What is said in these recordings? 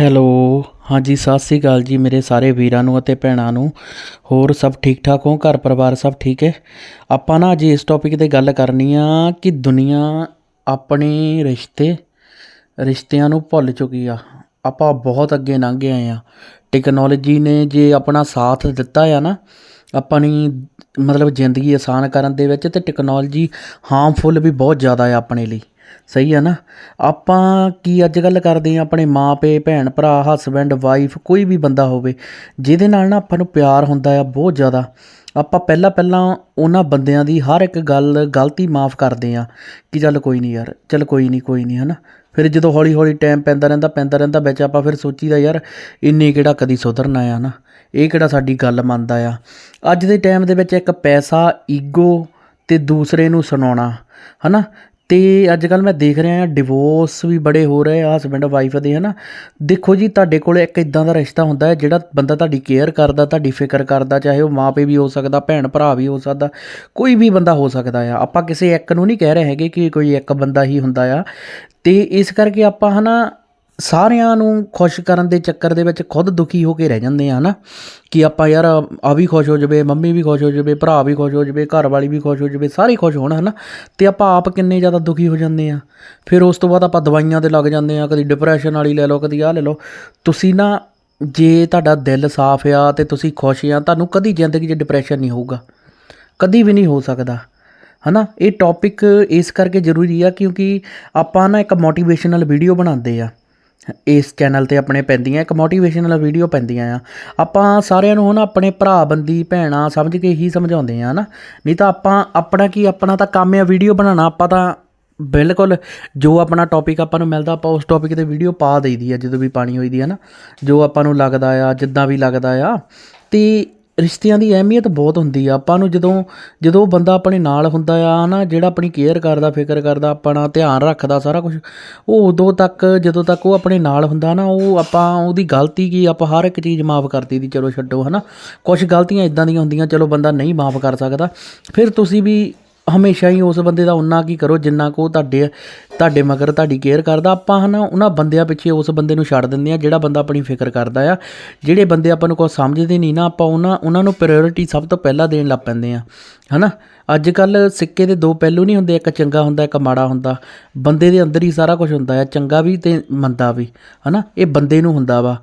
Hello. ਹਾਂਜੀ, ਸਤਿ ਸ੍ਰੀ ਅਕਾਲ ਜੀ ਮੇਰੇ ਸਾਰੇ ਵੀਰਾਂ ਨੂੰ ਅਤੇ ਭੈਣਾਂ ਨੂੰ। ਹੋਰ ਸਭ ਠੀਕ ਠਾਕ ਹੋ? ਘਰ ਪਰਿਵਾਰ ਸਭ ਠੀਕ ਹੈ? ਆਪਾਂ ਨਾ ਅੱਜ ਇਸ ਟੌਪਿਕ 'ਤੇ ਗੱਲ ਕਰਨੀ ਆ ਕਿ ਦੁਨੀਆ ਆਪਣੇ ਰਿਸ਼ਤੇ, ਰਿਸ਼ਤਿਆਂ ਨੂੰ ਭੁੱਲ ਚੁੱਕੀ ਆ। ਆਪਾਂ ਬਹੁਤ ਅੱਗੇ ਲੰਘ ਗਏ ਆ। ਟੈਕਨੋਲੋਜੀ ਨੇ ਜੇ ਆਪਣਾ ਸਾਥ ਦਿੱਤਾ ਆ ਨਾ, ਆਪਣੀ ਮਤਲਬ ਜ਼ਿੰਦਗੀ ਆਸਾਨ ਕਰਨ ਦੇ ਵਿੱਚ ਤੇ ਟੈਕਨੋਲੋਜੀ ਹਾਰਮਫੁੱਲ ਵੀ ਬਹੁਤ ਜ਼ਿਆਦਾ ਆ ਆਪਣੇ ਲਈ। ਸਹੀ ਹੈ ਨਾ? ਆਪਾਂ ਕੀ ਅੱਜ ਕੱਲ੍ਹ ਕਰਦੇ ਹਾਂ ਆਪਣੇ ਮਾਂ ਪੇ, ਭੈਣ ਭਰਾ ਹਸਬੈਂਡ ਵਾਈਫ ਕੋਈ ਵੀ ਬੰਦਾ ਹੋਵੇ, ਜਿਹਦੇ ਨਾਲ ਨਾ ਆਪਾਂ ਨੂੰ ਪਿਆਰ ਹੁੰਦਾ ਆ ਬਹੁਤ ਜ਼ਿਆਦਾ। ਆਪਾਂ ਪਹਿਲਾਂ ਪਹਿਲਾਂ ਉਹਨਾਂ ਬੰਦਿਆਂ ਦੀ ਹਰ ਇੱਕ ਗੱਲ, ਗਲਤੀ ਮਾਫ ਕਰਦੇ ਆ ਕਿ ਚੱਲ ਕੋਈ ਨਹੀਂ ਯਾਰ, ਚੱਲ ਕੋਈ ਨਹੀਂ ਕੋਈ ਨਹੀਂ, ਹਨਾ? ਫਿਰ ਜਦੋਂ ਹੌਲੀ ਹੌਲੀ ਟਾਈਮ ਪੈਂਦਾ ਰਹਿੰਦਾ ਪੈਂਦਾ ਰਹਿੰਦਾ ਵਿੱਚ ਆਪਾਂ ਫਿਰ ਸੋਚੀਦਾ ਯਾਰ, ਇੰਨੇ ਕਿਹੜਾ ਕਦੀ ਸੁਧਰਨਾ ਆ ਨਾ ਇਹ ਕਿਹੜਾ ਸਾਡੀ ਗੱਲ ਮੰਨਦਾ ਆ? ਅੱਜ ਦੇ ਟਾਈਮ ਦੇ ਵਿੱਚ ਇੱਕ ਪੈਸਾ ਈਗੋ ਤੇ ਦੂਸਰੇ ਨੂੰ ਸੁਣਾਉਣਾ, ਹਨਾ? ਅਤੇ ਅੱਜ ਕੱਲ੍ਹ ਮੈਂ ਦੇਖ ਰਿਹਾ ਡਿਵੋਰਸ ਵੀ ਬੜੇ ਹੋ ਰਹੇ ਆ ਹਸਬੈਂਡ ਵਾਈਫ ਦੇ ਹੈ ਨਾ ਦੇਖੋ ਜੀ, ਤੁਹਾਡੇ ਕੋਲ ਇੱਕ ਇੱਦਾਂ ਦਾ ਰਿਸ਼ਤਾ ਹੁੰਦਾ ਜਿਹੜਾ ਬੰਦਾ ਤੁਹਾਡੀ ਕੇਅਰ ਕਰਦਾ, ਤੁਹਾਡੀ ਫਿਕਰ ਕਰਦਾ, ਚਾਹੇ ਉਹ ਮਾਂ ਪਿਓ ਵੀ ਹੋ ਸਕਦਾ ਭੈਣ ਭਰਾ ਵੀ ਹੋ ਸਕਦਾ, ਕੋਈ ਵੀ ਬੰਦਾ ਹੋ ਸਕਦਾ ਆ। ਆਪਾਂ ਕਿਸੇ ਇੱਕ ਨੂੰ ਨਹੀਂ ਕਹਿ ਰਹੇ ਹੈਗੇ ਕਿ ਕੋਈ ਇੱਕ ਬੰਦਾ ਹੀ ਹੁੰਦਾ ਆ। ਅਤੇ ਇਸ ਕਰਕੇ ਆਪਾਂ ਹੈ ਨਾ ਸਾਰਿਆਂ ਨੂੰ ਖੁਸ਼ ਕਰਨ ਦੇ ਚੱਕਰ ਦੇ ਵਿੱਚ ਖੁਦ ਦੁਖੀ ਹੋ ਕੇ ਰਹਿ ਜਾਂਦੇ ਆ ਨਾ, ਕਿ ਆਪਾਂ ਯਾਰ ਆ ਵੀ ਖੁਸ਼ ਹੋ ਜਾਵੇ, ਮੰਮੀ ਵੀ ਖੁਸ਼ ਹੋ ਜਾਵੇ, ਭਰਾ ਵੀ ਖੁਸ਼ ਹੋ ਜਾਵੇ ਘਰ ਵਾਲੀ ਵੀ ਖੁਸ਼ ਹੋ ਜਾਵੇ, ਸਾਰੇ ਖੁਸ਼ ਹੋਣ ਹਨਾ, ਤੇ ਆਪਾਂ ਆਪ ਕਿੰਨੇ ਜ਼ਿਆਦਾ ਦੁਖੀ ਹੋ ਜਾਂਦੇ ਆ। ਫਿਰ ਉਸ ਤੋਂ ਬਾਅਦ ਆਪਾਂ ਦਵਾਈਆਂ ਤੇ ਲੱਗ ਜਾਂਦੇ ਆ, ਕਦੀ ਡਿਪਰੈਸ਼ਨ ਵਾਲੀ ਲੈ ਲਓ, ਕਦੀ ਆਹ ਲੈ ਲਓ। ਤੁਸੀਂ ਨਾ, ਜੇ ਤੁਹਾਡਾ ਦਿਲ ਸਾਫ਼ ਆ ਤੇ ਤੁਸੀਂ ਖੁਸ਼ ਆ, ਤੁਹਾਨੂੰ ਕਦੀ ਜ਼ਿੰਦਗੀ 'ਚ ਡਿਪਰੈਸ਼ਨ ਨਹੀਂ ਹੋਊਗਾ। ਕਦੀ ਵੀ ਨਹੀਂ ਹੋ ਸਕਦਾ। ਹਨਾ, ਇਹ ਟੌਪਿਕ ਇਸ ਕਰਕੇ ਜ਼ਰੂਰੀ ਆ ਕਿਉਂਕਿ ਆਪਾਂ ਨਾ ਇੱਕ ਮੋਟੀਵੇਸ਼ਨਲ ਵੀਡੀਓ ਬਣਾਉਂਦੇ ਆ। ਇਸ ਚੈਨਲ ਤੇ ਆਪਣੇ ਪੈਂਦੀਆਂ, ਇੱਕ ਮੋਟੀਵੇਸ਼ਨਲ ਵੀਡੀਓ ਪੈਂਦੀਆਂ ਆ। ਆਪਾਂ ਸਾਰਿਆਂ ਨੂੰ ਹੁਣ ਆਪਣੇ ਭਰਾ, ਬੰਦੀ, ਭੈਣਾਂ ਸਮਝ ਕੇ ਹੀ ਸਮਝਾਉਂਦੇ ਆ ਨਾ। ਨਹੀਂ ਤਾਂ ਆਪਾਂ ਆਪਣਾ ਕੀ, ਆਪਣਾ ਤਾਂ ਕੰਮ ਆ ਵੀਡੀਓ ਬਣਾਉਣਾ, ਆਪਾਂ ਤਾਂ ਬਿਲਕੁਲ ਜੋ ਆਪਣਾ ਟੌਪਿਕ ਆਪਾਂ ਨੂੰ ਮਿਲਦਾ, ਆਪਾਂ ਉਸ ਟੌਪਿਕ ਤੇ ਵੀਡੀਓ ਪਾ ਦੇਈਦੀ ਆ, ਜਦੋਂ ਵੀ ਪਾਣੀ ਹੋਈਦੀ ਆ ਨਾ। ਜੋ ਆਪਾਂ ਨੂੰ ਲੱਗਦਾ ਆ, ਜਿੱਦਾਂ ਵੀ ਲੱਗਦਾ ਆ। ਤੇ ਰਿਸ਼ਤਿਆਂ ਦੀ ਅਹਿਮੀਅਤ ਬਹੁਤ ਹੁੰਦੀ ਆ। ਆਪਾਂ ਨੂੰ ਜਦੋਂ ਜਦੋਂ ਬੰਦਾ ਆਪਣੇ ਨਾਲ ਹੁੰਦਾ ਆ ਨਾ, ਜਿਹੜਾ ਆਪਣੀ ਕੇਅਰ ਕਰਦਾ, ਫਿਕਰ ਕਰਦਾ, ਆਪਣਾ ਧਿਆਨ ਰੱਖਦਾ, ਸਾਰਾ ਕੁਝ ਉਹ ਉਦੋਂ ਤੱਕ, ਜਦੋਂ ਤੱਕ ਉਹ ਆਪਣੇ ਨਾਲ ਹੁੰਦਾ ਨਾ, ਉਹ ਆਪਾਂ ਉਹਦੀ ਗਲਤੀ ਕੀ ਆਪਾਂ ਹਰ ਇੱਕ ਚੀਜ਼ ਮਾਫ ਕਰਦੀ ਦੀ, ਚਲੋ ਛੱਡੋ, ਹਨਾ? ਕੁਝ ਗਲਤੀਆਂ ਇਦਾਂ ਦੀਆਂ ਹੁੰਦੀਆਂ, ਚਲੋ ਬੰਦਾ ਨਹੀਂ ਮਾਫ ਕਰ ਸਕਦਾ। ਫਿਰ ਤੁਸੀਂ ਵੀ ਹਮੇਸ਼ਾ ਹੀ ਉਸ ਬੰਦੇ ਦਾ ਉਨਾ ਕੀ ਕਰੋ, ਜਿੰਨਾ ਕੋ ਤੁਹਾਡੇ ਤੁਹਾਡੇ ਮਗਰ ਤੁਹਾਡੀ ਕੇਅਰ ਕਰਦਾ, ਆਪਾਂ ਹਨਾ ਉਹਨਾਂ ਬੰਦਿਆਂ ਪਿੱਛੇ ਉਸ ਬੰਦੇ ਨੂੰ ਛੱਡ ਦਿੰਦੇ ਆ ਜਿਹੜਾ ਬੰਦਾ ਆਪਣੀ ਫਿਕਰ ਕਰਦਾ ਆ। ਜਿਹੜੇ ਬੰਦੇ ਆਪਾਂ ਨੂੰ ਕੋਈ ਸਮਝਦੇ ਨਹੀਂ ਨਾ, ਆਪਾਂ ਉਹਨਾਂ ਉਹਨਾਂ ਨੂੰ ਪ੍ਰਾਇੋਰਟੀ ਸਭ ਤੋਂ ਪਹਿਲਾਂ ਦੇਣ ਲੱਗ ਪੈਂਦੇ ਆ ਹਨਾ? ਅੱਜ ਕੱਲ ਸਿੱਕੇ ਦੇ ਦੋ ਪਹਿਲੂ ਨਹੀਂ ਹੁੰਦੇ, ਇੱਕ ਚੰਗਾ ਹੁੰਦਾ, ਇੱਕ ਮਾੜਾ ਹੁੰਦਾ। ਬੰਦੇ ਦੇ ਅੰਦਰ ਹੀ ਸਾਰਾ ਕੁਝ ਹੁੰਦਾ ਆ, ਚੰਗਾ ਵੀ ਤੇ ਮੰਦਾ ਵੀ, ਹਨਾ? ਇਹ ਬੰਦੇ ਨੂੰ ਹੁੰਦਾ ਵਾ।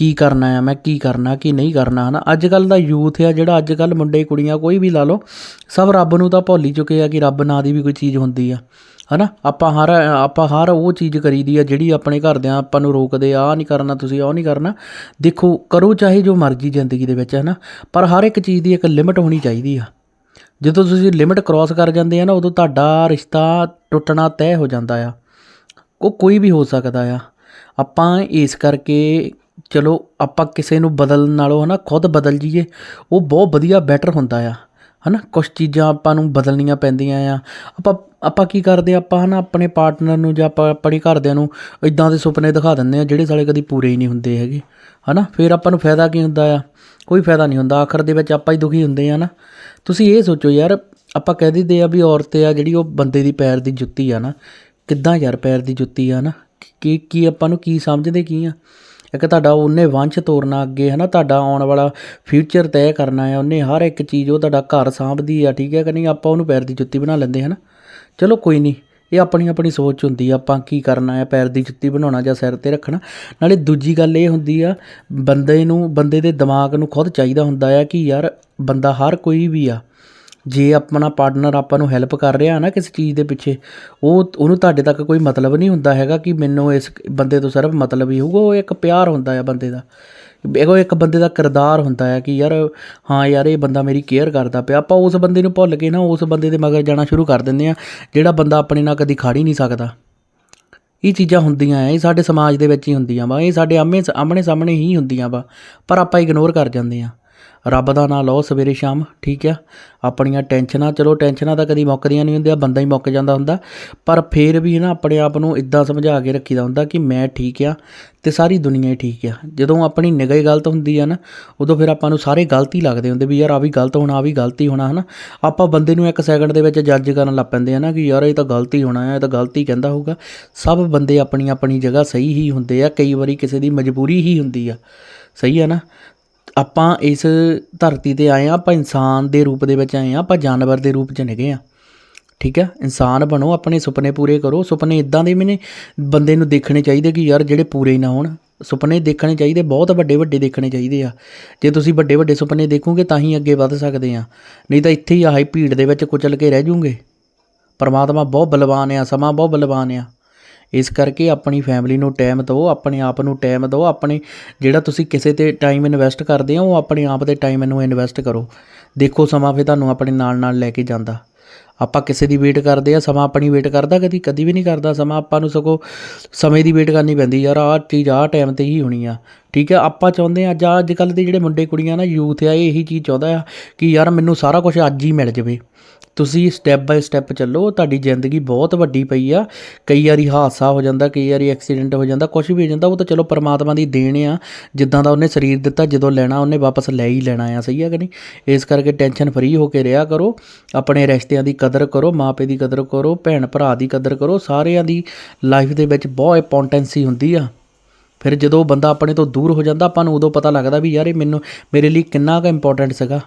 ਕੀ ਕਰਨਾ ਆ, ਮੈਂ ਕੀ ਕਰਨਾ, ਕੀ ਨਹੀਂ ਕਰਨਾ, ਹਨਾ? ਅੱਜ ਕੱਲ ਦਾ ਯੂਥ ਆ ਜਿਹੜਾ ਅੱਜ ਕੱਲ ਮੁੰਡੇ ਕੁੜੀਆਂ ਕੋਈ ਵੀ ਲਾ ਲਓ, ਸਭ ਰੱਬ ਨੂੰ ਤਾਂ ਭੁੱਲ ਹੀ ਚੁੱਕੇ ਆ ਕਿ ਰੱਬ ਨਾਂ ਦੀ ਵੀ ਕੋਈ ਚੀਜ਼ ਹੁੰਦੀ ਆ, ਹਨਾ? ਆਪਾਂ ਹਰ ਆਪਾਂ ਹਰ ਉਹ ਚੀਜ਼ ਕਰੀਦੀ ਆ ਜਿਹੜੀ ਆਪਣੇ ਘਰਦਿਆਂ ਆਪਾਂ ਨੂੰ ਰੋਕਦੇ ਆ ਨਹੀਂ ਕਰਨਾ, ਤੁਸੀਂ ਉਹ ਨਹੀਂ ਕਰਨਾ। ਦੇਖੋ, ਕਰੋ ਚਾਹੇ ਜੋ ਮਰਜ਼ੀ ਜ਼ਿੰਦਗੀ ਦੇ ਵਿੱਚ, ਹਨਾ? ਪਰ ਹਰ ਇੱਕ ਚੀਜ਼ ਦੀ ਇੱਕ ਲਿਮਿਟ ਹੋਣੀ ਚਾਹੀਦੀ ਆ। ਜਦੋਂ ਤੁਸੀਂ ਲਿਮਿਟ ਕ੍ਰਾਸ ਕਰ ਜਾਂਦੇ ਆ ਨਾ, ਉਦੋਂ ਤੁਹਾਡਾ ਰਿਸ਼ਤਾ ਟੁੱਟਣਾ ਤੈਅ ਹੋ ਜਾਂਦਾ ਆ। ਉਹ ਕੋਈ ਵੀ ਹੋ ਸਕਦਾ ਆ। ਆਪਾਂ ਇਸ ਕਰਕੇ ਚਲੋ, ਆਪਾਂ ਕਿਸੇ ਨੂੰ ਬਦਲਣ ਨਾਲੋਂ ਹੈ ਨਾ ਖੁਦ ਬਦਲ ਜਾਈਏ, ਉਹ ਬਹੁਤ ਵਧੀਆ ਬੈਟਰ ਹੁੰਦਾ ਆ। ਹੈ ਨਾ ਕੁਝ ਚੀਜ਼ਾਂ ਆਪਾਂ ਨੂੰ ਬਦਲਣੀਆਂ ਪੈਂਦੀਆਂ ਆ। ਆਪਾਂ ਆਪਾਂ ਕੀ ਕਰਦੇ ਆਪਾਂ ਹੈ ਨਾ ਆਪਣੇ ਪਾਰਟਨਰ ਨੂੰ ਜਾਂ ਆਪਾਂ, ਆਪਣੇ ਘਰਦਿਆਂ ਨੂੰ ਇਦਾਂ ਦੇ ਸੁਪਨੇ ਦਿਖਾ ਦਿੰਦੇ ਆ, ਜਿਹੜੇ ਸਾਲੇ ਕਦੀ ਪੂਰੇ ਹੀ ਨਹੀਂ ਹੁੰਦੇ ਹੈਗੇ। ਹੈ ਨਾ ਫਿਰ ਆਪਾਂ ਨੂੰ ਫਾਇਦਾ ਕੀ ਹੁੰਦਾ ਆ? ਕੋਈ ਫਾਇਦਾ ਨਹੀਂ ਹੁੰਦਾ, ਆਖਰ ਦੇ ਵਿੱਚ ਆਪਾਂ ਹੀ ਦੁਖੀ ਹੁੰਦੇ ਆ ਨਾ। ਤੁਸੀਂ ਇਹ ਸੋਚੋ ਯਾਰ, ਆਪਾਂ ਕਹਿ ਦਿੰਦੇ ਆ ਵੀ ਔਰਤ ਆ ਜਿਹੜੀ ਉਹ ਬੰਦੇ ਦੀ ਪੈਰ ਦੀ ਜੁੱਤੀ ਆ ਨਾ। ਕਿੱਦਾਂ ਯਾਰ ਪੈਰ ਦੀ ਜੁੱਤੀ ਆ ਨਾ? ਕੀ ਕੀ ਆਪਾਂ ਨੂੰ ਕੀ ਸਮਝਦੇ ਕੀ ਆ? ਇੱਕ ਤੁਹਾਡਾ ਉਹਨੇ ਵੰਸ਼ ਤੋਰਨਾ ਅੱਗੇ ਹੈ ਨਾ ਤੁਹਾਡਾ ਆਉਣ ਵਾਲਾ ਫਿਊਚਰ ਤੈਅ ਕਰਨਾ ਹੈ, ਉਹਨੇ ਹਰ ਇੱਕ ਚੀਜ਼ ਉਹ ਤੁਹਾਡਾ ਘਰ ਸਾਂਭਦੀ ਆ, ਠੀਕ ਹੈ ਕਿ ਨਹੀਂ? ਆਪਾਂ ਉਹਨੂੰ ਪੈਰ ਦੀ ਜੁੱਤੀ ਬਣਾ ਲੈਂਦੇ, ਹਨਾ? ਚਲੋ ਕੋਈ ਨਹੀਂ, ਇਹ ਆਪਣੀ ਆਪਣੀ ਸੋਚ ਹੁੰਦੀ ਆ, ਆਪਾਂ ਕੀ ਕਰਨਾ ਹੈ, ਪੈਰ ਦੀ ਜੁੱਤੀ ਬਣਾਉਣਾ ਜਾਂ ਸਿਰ ਤੇ ਰੱਖਣਾ। ਨਾਲੇ ਦੂਜੀ ਗੱਲ ਇਹ ਹੁੰਦੀ ਆ, ਬੰਦੇ ਨੂੰ, ਬੰਦੇ ਦੇ ਦਿਮਾਗ ਨੂੰ ਖੁਦ ਚਾਹੀਦਾ ਹੁੰਦਾ ਆ ਕਿ ਯਾਰ ਬੰਦਾ ਹਰ ਕੋਈ ਵੀ ਆ ਜੇ ਆਪਣਾ ਪਾਰਟਨਰ ਆਪਾਂ ਨੂੰ ਹੈਲਪ ਕਰ ਰਿਹਾ ਨਾ ਕਿਸੇ ਚੀਜ਼ ਦੇ ਪਿੱਛੇ, ਉਹ ਉਹਨੂੰ ਤੁਹਾਡੇ ਤੱਕ ਕੋਈ ਮਤਲਬ ਨਹੀਂ ਹੁੰਦਾ ਹੈਗਾ ਕਿ ਮੈਨੂੰ ਇਸ ਬੰਦੇ ਤੋਂ ਸਿਰਫ ਮਤਲਬ ਹੀ ਹੋਊਗਾ, ਉਹ ਇੱਕ ਪਿਆਰ ਹੁੰਦਾ ਆ ਬੰਦੇ ਦਾ। ਇਹੋ ਇੱਕ ਬੰਦੇ ਦਾ ਕਿਰਦਾਰ ਹੁੰਦਾ ਹੈ ਕਿ ਯਾਰ, ਹਾਂ ਯਾਰ, ਇਹ ਬੰਦਾ ਮੇਰੀ ਕੇਅਰ ਕਰਦਾ ਪਿਆ। ਆਪਾਂ ਉਸ ਬੰਦੇ ਨੂੰ ਭੁੱਲ ਕੇ ਨਾ ਉਸ ਬੰਦੇ ਦੇ ਮਗਰ ਜਾਣਾ ਸ਼ੁਰੂ ਕਰ ਦਿੰਦੇ ਆ, ਜਿਹੜਾ ਬੰਦਾ ਆਪਣੇ ਨਾਲ ਕਦੀ ਖੜ ਨਹੀਂ ਸਕਦਾ। ਇਹ ਚੀਜ਼ਾਂ ਹੁੰਦੀਆਂ ਆ, ਇਹ ਸਾਡੇ ਸਮਾਜ ਦੇ ਵਿੱਚ ਹੀ ਹੁੰਦੀਆਂ ਵਾ, ਇਹ ਸਾਡੇ ਆਮੇ ਆਮਣੇ ਸਾਹਮਣੇ ਹੀ ਹੁੰਦੀਆਂ ਵਾ, ਪਰ ਆਪਾਂ ਇਗਨੋਰ ਕਰ ਜਾਂਦੇ ਆ। ਰੱਬ ਦਾ ਨਾਂ ਲਓ ਸਵੇਰੇ ਸ਼ਾਮ, ਠੀਕ ਆ? ਆਪਣੀਆਂ ਟੈਨਸ਼ਨਾਂ, ਚਲੋ ਟੈਨਸ਼ਨਾਂ ਤਾਂ ਕਦੀ ਮੁੱਕਦੀਆਂ ਨਹੀਂ ਹੁੰਦੀਆਂ, ਬੰਦਾ ਹੀ ਮੁੱਕ ਜਾਂਦਾ ਹੁੰਦਾ, ਪਰ ਫੇਰ ਵੀ ਨਾ ਆਪਣੇ ਆਪ ਨੂੰ ਇਦਾਂ ਸਮਝਾ ਕੇ ਰੱਖੀਦਾ ਹੁੰਦਾ ਕਿ ਮੈਂ ਠੀਕ ਆ ਤੇ ਸਾਰੀ ਦੁਨੀਆ ਹੀ ਠੀਕ ਆ। ਜਦੋਂ ਆਪਣੀ ਨਿਗਾਹ ਹੀ ਗਲਤ ਹੁੰਦੀ ਆ ਨਾ, ਉਦੋਂ ਫਿਰ ਆਪਾਂ ਨੂੰ ਸਾਰੇ ਗਲਤ ਹੀ ਲੱਗਦੇ ਹੁੰਦੇ ਵੀ ਯਾਰ ਆ ਵੀ ਗਲਤ ਹੋਣਾ, ਆ ਵੀ ਗਲਤ ਹੀ ਹੋਣਾ, ਹਨਾ? ਆਪਾਂ ਬੰਦੇ ਨੂੰ ਇੱਕ ਸੈਕਿੰਡ ਦੇ ਵਿੱਚ ਜੱਜ ਕਰਨ ਲੱਗ ਪੈਂਦੇ ਆ ਨਾ ਕਿ ਯਾਰ ਇਹ ਤਾਂ ਗਲਤ ਹੀ ਹੋਣਾ ਆ, ਇਹ ਤਾਂ ਗਲਤ ਹੀ ਕਹਿੰਦਾ ਹੋਊਗਾ। ਸਭ ਬੰਦੇ ਆਪਣੀ ਆਪਣੀ ਜਗ੍ਹਾ ਸਹੀ ਹੀ ਹੁੰਦੇ ਆ, ਕਈ ਵਾਰੀ ਕਿਸੇ ਦੀ ਮਜਬੂਰੀ ਹੀ ਹੁੰਦੀ ਆ। ਸਹੀ ਆ ਨਾ? ਆਪਾਂ ਇਸ ਧਰਤੀ ਤੇ ਆਏ ਆ ਆਪਾਂ ਇਨਸਾਨ ਦੇ ਰੂਪ ਦੇ ਵਿੱਚ ਆਏ ਆ ਆਪਾਂ ਜਾਨਵਰ ਦੇ ਰੂਪ 'ਚ ਨਿਗੇ ਆ ਠੀਕ ਹੈ? ਇਨਸਾਨ ਬਣੋ, ਆਪਣੇ ਸੁਪਨੇ ਪੂਰੇ ਕਰੋ। ਸੁਪਨੇ ਇਦਾਂ ਦੇ ਵੀ ਨੇ, ਬੰਦੇ ਨੂੰ ਦੇਖਣੇ ਚਾਹੀਦੇ ਕਿ ਯਾਰ ਜਿਹੜੇ ਪੂਰੇ ਨਾ ਹੋਣ। ਸੁਪਨੇ ਦੇਖਣੇ ਚਾਹੀਦੇ, ਬਹੁਤ ਵੱਡੇ ਵੱਡੇ ਦੇਖਣੇ ਚਾਹੀਦੇ ਆ। ਜੇ ਤੁਸੀਂ ਵੱਡੇ ਵੱਡੇ ਸੁਪਨੇ ਦੇਖੋਗੇ ਤਾਂ ਹੀ ਅੱਗੇ ਵੱਧ ਸਕਦੇ ਆ। ਨਹੀਂ ਤਾਂ ਇੱਥੇ ਹੀ ਆਹੀ ਭੀੜ ਦੇ ਵਿੱਚ ਕੁਚਲ ਕੇ ਰਹਿ ਜਾਓਗੇ ਪਰਮਾਤਮਾ ਬਹੁਤ ਬਲਵਾਨ ਆ, ਸਮਾਂ ਬਹੁਤ ਬਲਵਾਨ ਆ। ਇਸ ਕਰਕੇ ਆਪਣੀ ਫੈਮਿਲੀ ਨੂੰ ਟਾਈਮ ਦਿਓ, ਆਪਣੇ ਆਪ ਨੂੰ ਟਾਈਮ ਦਿਓ, ਆਪਣੇ ਜਿਹੜਾ ਤੁਸੀਂ ਕਿਸੇ ਤੇ ਟਾਈਮ ਇਨਵੈਸਟ ਕਰਦੇ ਹੋ, ਉਹ ਆਪਣੇ ਆਪ ਦੇ ਟਾਈਮ ਨੂੰ ਇਨਵੈਸਟ ਕਰੋ। ਦੇਖੋ ਸਮਾਂ ਫਿਰ ਤੁਹਾਨੂੰ ਆਪਣੇ ਨਾਲ ਨਾਲ ਲੈ ਕੇ ਜਾਂਦਾ। ਆਪਾਂ ਕਿਸੇ ਦੀ ਵੇਟ ਕਰਦੇ ਆ, ਸਮਾਂ ਆਪਣੀ ਵੇਟ ਕਰਦਾ ਕਦੀ ਕਦੀ ਵੀ ਨਹੀਂ ਕਰਦਾ ਸਮਾਂ, ਆਪਾਂ ਨੂੰ ਸਗੋਂ ਸਮੇਂ ਦੀ ਵੇਟ ਕਰਨੀ ਪੈਂਦੀ, ਯਾਰ ਆਹ ਚੀਜ਼ ਆਹ ਟਾਈਮ ਤੇ ਹੀ ਹੋਣੀ ਆ। ਠੀਕ ਆ, ਆਪਾਂ ਚਾਹੁੰਦੇ ਆ ਅੱਜ ਅੱਜ ਕੱਲ੍ਹ ਦੇ ਜਿਹੜੇ ਮੁੰਡੇ ਕੁੜੀਆਂ ਨਾ ਯੂਥ ਆ, ਇਹ ਇਹੀ ਚੀਜ਼ ਚਾਹੁੰਦਾ ਆ ਕਿ ਯਾਰ ਮੈਨੂੰ ਸਾਰਾ ਕੁਝ ਅੱਜ ਹੀ ਮਿਲ ਜਾਵੇ। ਤੁਸੀਂ ਸਟੈਪ ਬਾਈ ਸਟੈਪ ਚੱਲੋ, ਤੁਹਾਡੀ ਜ਼ਿੰਦਗੀ ਬਹੁਤ ਵੱਡੀ ਪਈ ਆ। ਕਈ ਵਾਰੀ ਹਾਦਸਾ ਹੋ ਜਾਂਦਾ, ਕਈ ਵਾਰੀ ਐਕਸੀਡੈਂਟ ਹੋ ਜਾਂਦਾ ਕੁਝ ਵੀ ਹੋ ਜਾਂਦਾ, ਉਹ ਤਾਂ ਚਲੋ ਪਰਮਾਤਮਾ ਦੀ ਦੇਣ ਆ, ਜਿੱਦਾਂ ਦਾ ਉਹਨੇ ਸਰੀਰ ਦਿੱਤਾ, ਜਦੋਂ ਲੈਣਾ, ਉਹਨੇ ਵਾਪਸ ਲੈ ਹੀ ਲੈਣਾ ਆ, ਸਹੀ ਆ ਕਿ ਨਹੀਂ? ਇਸ ਕਰਕੇ ਟੈਨਸ਼ਨ ਫਰੀ ਹੋ ਕੇ ਰਿਹਾ ਕਰੋ, ਆਪਣੇ ਰਿਸ਼ਤਿਆਂ ਦੀ ਕਦਰ ਕਰੋ ਮਾਪੇ ਦੀ ਕਦਰ ਕਰੋ ਭੈਣ ਭਰਾ ਦੀ ਕਦਰ ਕਰੋ, ਸਾਰਿਆਂ ਦੀ ਲਾਈਫ ਦੇ ਵਿੱਚ ਬਹੁਤ ਇੰਪੋਰਟੈਂਸੀ ਹੁੰਦੀ ਆ। ਫਿਰ ਜਦੋਂ ਬੰਦਾ ਆਪਣੇ ਤੋਂ ਦੂਰ ਹੋ ਜਾਂਦਾ, ਆਪਾਂ ਨੂੰ ਉਦੋਂ ਪਤਾ ਲੱਗਦਾ ਵੀ ਯਾਰ ਇਹ ਮੈਨੂੰ, ਮੇਰੇ ਲਈ ਕਿੰਨਾ ਕੁ ਇੰਪੋਰਟੈਂਟ ਸੀਗਾ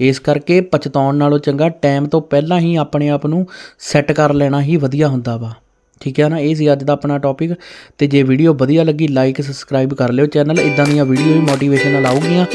ਇਸ ਕਰਕੇ ਪਛਤਾਉਣ ਨਾਲੋਂ ਚੰਗਾ ਟਾਈਮ ਤੋਂ ਪਹਿਲਾਂ ਹੀ ਆਪਣੇ ਆਪ ਨੂੰ ਸੈੱਟ ਕਰ ਲੈਣਾ ਹੀ ਵਧੀਆ ਹੁੰਦਾ ਵਾ। ਠੀਕ ਹੈ ਨਾ? ਇਹ ਸੀ ਅੱਜ ਦਾ ਆਪਣਾ ਟੌਪਿਕ ਤੇ ਜੇ ਵੀਡੀਓ ਵਧੀਆ ਲੱਗੀ ਲਾਈਕ ਸਬਸਕ੍ਰਾਈਬ ਕਰ ਲਿਓ ਚੈਨਲ ਇਦਾਂ ਦੀਆਂ ਵੀਡੀਓ ਵੀ ਮੋਟੀਵੇਸ਼ਨਲ ਆਉਗੀਆਂ